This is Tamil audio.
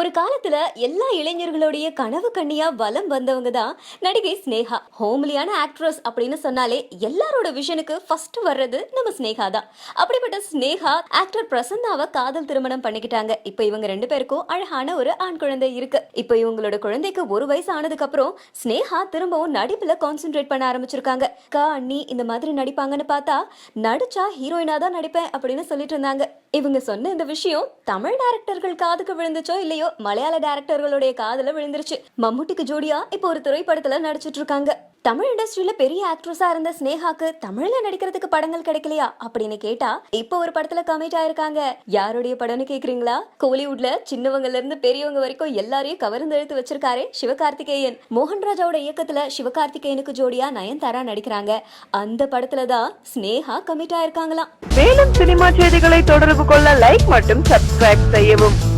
ஒரு காலத்துல எல்லா இளைஞர்களுடைய கனவு கண்ணியா வலம் வந்தவங்க தான் நடிகை ஸ்னேகா ஹோம்லியான ஆக்ட்ரஸ் அப்படின்னு சொன்னாலே எல்லாரோட விஷனுக்கு ஃபர்ஸ்ட் வர்றது நம்ம ஸ்னேகா தான். அப்படிப்பட்ட ஸ்னேகா ஆக்டர் பிரசன்னாவை காதல் திருமணம் பண்ணிக்கிட்டாங்க. இப்போ இவங்க ரெண்டு பேருக்கும் அழகான ஒரு ஆண் குழந்தை இருக்கு. இப்போ இவங்களோட குழந்தைக்கு ஒரு வயசு ஆனதுக்கு அப்புறம் ஸ்னேகா திரும்பவும் நடிப்புல கான்சென்ட்ரேட் பண்ண ஆரம்பிச்சிருக்காங்க. கா அண்ணி இந்த மாதிரி நடிப்பாங்கன்னு பார்த்தா நடிச்சா ஹீரோயினா தான் நடிப்பேன் அப்படின்னு சொல்லிட்டு இருந்தாங்க. இவங்க சொன்ன இந்த விஷயம் தமிழ் டேரக்டர்கள் காதுக்கு விழுந்துச்சோ இல்லையோ மலையாள டேரக்டர்களுடைய காதல விழுந்துருச்சு. மம்முட்டிக்கு ஜோடியா இப்போ ஒரு திரைப்படத்துல நடிச்சிட்டு இருக்காங்க தமிழ் இண்டஸ்ட்ரியில பெரிய ஆக்ட்ரஸா இருந்த ஸ்னேகாக்கு தமிழ்ல நடிக்கிறதுக்கு படங்கள் கிடைக்கலையா அப்படின்னு கேட்டா இப்போ ஒரு படத்துல கமிட் ஆயிருக்காங்க. யாருடைய படம்னு கேக்குறீங்களா? கோலிவுட்ல சின்னவங்கல இருந்து பெரியவங்க வரைக்கும் எல்லாரையும் கவர்ந்து எழுத்து வச்சிருக்காரு சிவகார்த்திகேயன். மோகன்ராஜாவோட இயக்கத்துல சிவகார்த்திகேயனுக்கு ஜோடியா நயன்தாரா நடிக்கிறாங்க. அந்த படத்துல தான் ஸ்னேகா கமிட் ஆயிருக்காங்களாம். மேலும் சினிமா செய்திகளை தொடர்பு கொள்ள லைக் மற்றும் சப்ஸ்கிரைப் செய்யவும்.